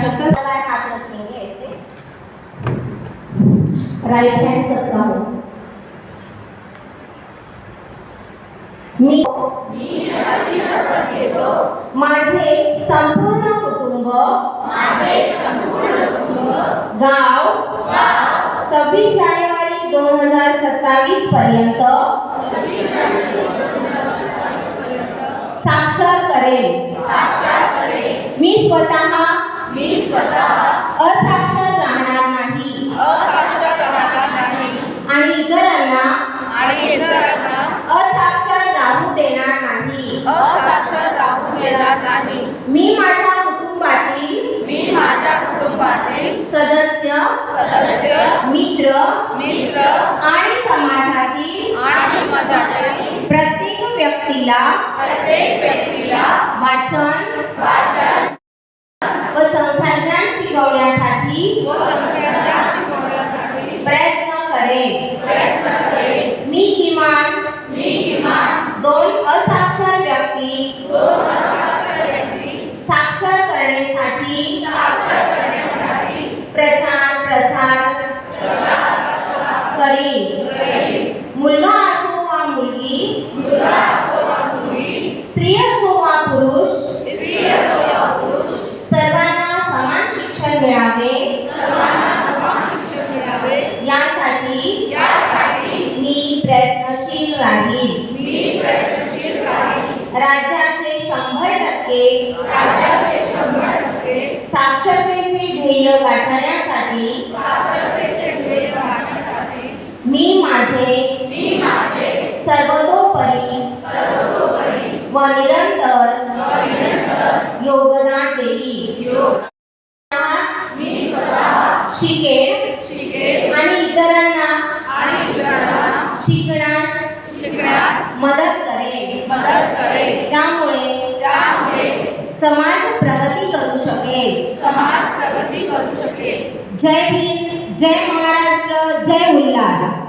हाथ रखेंगे ऐसे राईट हँड सबका हो मी माझे संपूर्ण कुटुंब गाव सव्वीस जानेवारी दोन हजार सत्तावीस पर्यंत साक्षर करेल. मी स्वतः मी स्वतः असाक्षर राहणार नाही. असाक्षर राहणार नाही. आणि इतरांना आणि इतरांना असाक्षर राहू देणार नाही. असाक्षर राहू देणार नाही. मी माझ्या कुटुंबातील मी माझ्या कुटुंबातील सदस्य सदस्य मित्र मित्र आणि समाजातील आणि समाजातील प्रत्येक व्यक्तीला प्रत्येक व्यक्तीला वाचन वाचन व संख्याज्ञान शिकवण्यासाठी व शिकवण्यासाठी प्रयत्न करेन. प्रयत्न करेन. मी किमान मी किमान दोन असाक्षर व्यक्ती दोन असाक्षर व्यक्ती साक्षर करण्यासाठी साक्षर करण्यासाठी प्रचार प्रसार करीन करेन. राज्याचे शंभर टक्के साक्षरतेचे ध्येय गाठण्यासाठी मी माझे सर्वतोपरी व निरंतर योगदान देईल शिकेल आणि इतरांना आणि इतरांना शिकण्यास शिकण्यास मदत करेल. मदत करेल. त्यामुळे त्यामुळे समाज प्रगती करू शकेल. समाज प्रगती करू शकेल. जय हिंद जय महाराष्ट्र जय उल्हास.